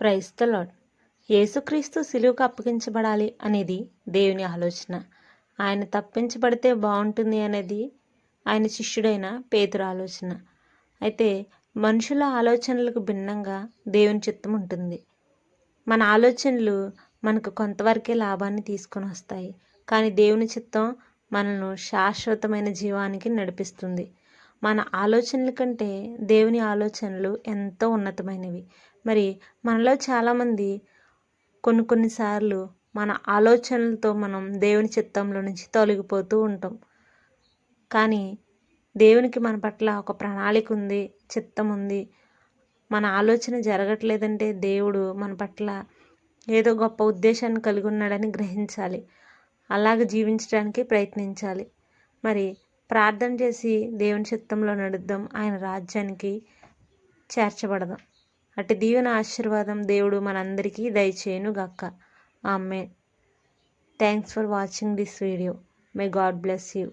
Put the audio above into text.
Price lord యేసుక్రీస్తు సిలువకు అప్పగించబడాలి అనేది దేవుని ఆలోచన. ఆయన తప్పించబడితే బాగుంటుంది అనేది ఆయన శిష్యుడైన పేతురు ఆలోచన. అయితే మనుషుల ఆలోచనలకు భిన్నంగా దేవుని చిత్తం ఉంటుంది. మన ఆలోచనలు మనకు కొంతవరకే లాభాన్ని తీసుకొని వస్తాయి. కానీ దేవుని చిత్తం మనను శాశ్వతమైన జీవానికి నడిపిస్తుంది. మన ఆలోచనల కంటే దేవుని ఆలోచనలు ఎంతో ఉన్నతమైనవి. మరి మనలో చాలామంది కొన్ని కొన్నిసార్లు మన ఆలోచనలతో మనం దేవుని చిత్తంలో నుంచి తొలగిపోతూ ఉంటాం. కానీ దేవునికి మన పట్ల ఒక ప్రణాళిక ఉంది చిత్తం ఉంది. మన ఆలోచన జరగట్లేదంటే దేవుడు మన పట్ల ఏదో గొప్ప ఉద్దేశాన్ని కలిగి ఉన్నాడని గ్రహించాలి. అలాగ జీవించడానికి ప్రయత్నించాలి. మరి ప్రార్థన చేసి దేవుని చిత్తంలో నడుద్దాం. ఆయన రాజ్యానికి చేర్చబడదాం. అటు దీవెన ఆశీర్వాదం దేవుడు మనందరికీ దయచేయను గక్క ఆమె thanks for watching this video may God bless you